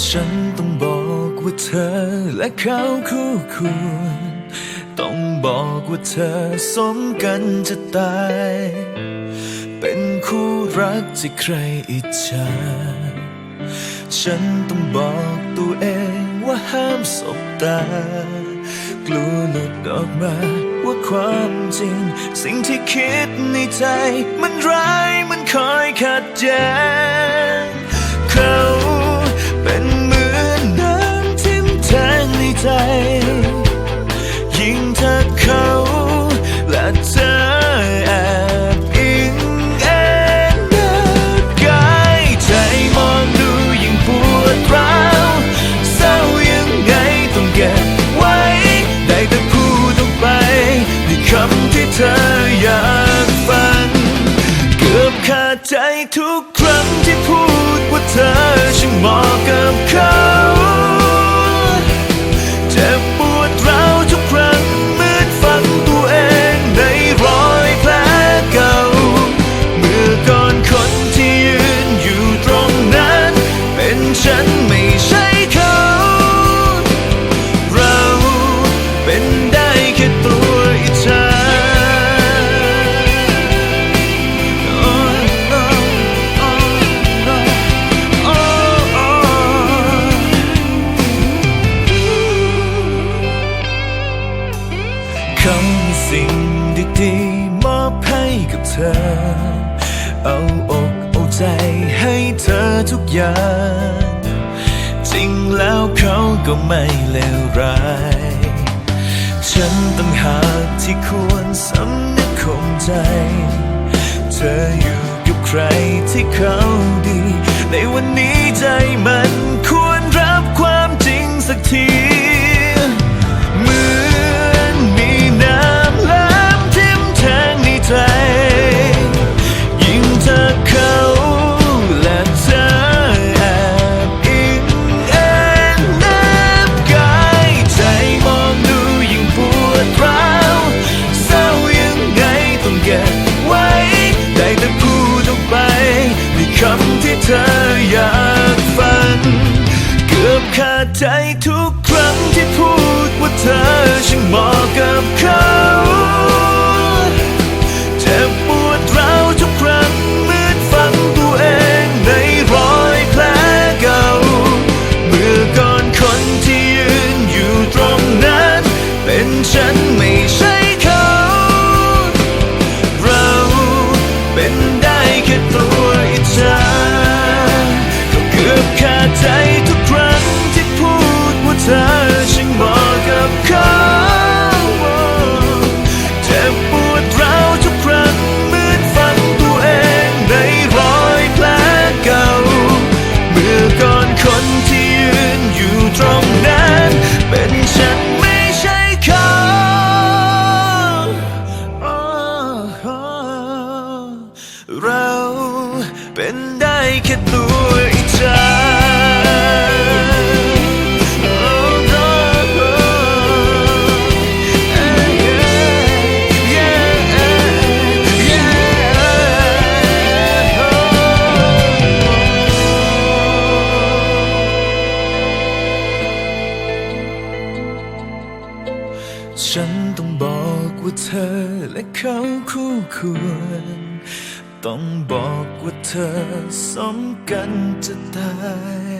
ฉันต้องบอกว่าเธอและเขาคู่ควรต้องบอกว่าเธอสมกันจะตาย เป็นคู่รักที่ใครอิจฉาฉันต้องบอกตัวเองว่าห้ามสบตากลัวหลุดออกมาว่าความจริง สิ่งที่คิดในใจ มันร้ายมันคอยขัดแย้ง เธออยากฟัง เกือบขาดใจทุกครั้งที่พูดว่าเธอช่างเหมาะกับเขา เขามีสิ่งดีๆมอบให้กับเธอ เอาอกเอาใจให้เธอทุกอย่าง จริงแล้วเขาก็ไม่เลวร้าย ฉันต้องหากที่ควรสำนึกคงใจ เธออยู่กับใครที่เขาดี ในวันนี้ใจมัน ขาดใจทุกครั้งที่พูดว่าเธอช่างเหมาะกับเขาเจ็บปวดร้าวทุกครั้งมือนฝังตัวเองในรอยแผลเก่า เมื่อก่อนคนที่ยืนอยู่ตรงนั้น เป็นฉันไม่ใช่เขา เราเป็นได้แค่ตัว ฉันต้องบอกว่าเธอและเขาคู่ควร ต้องบอกว่าเธอสมกันจะตาย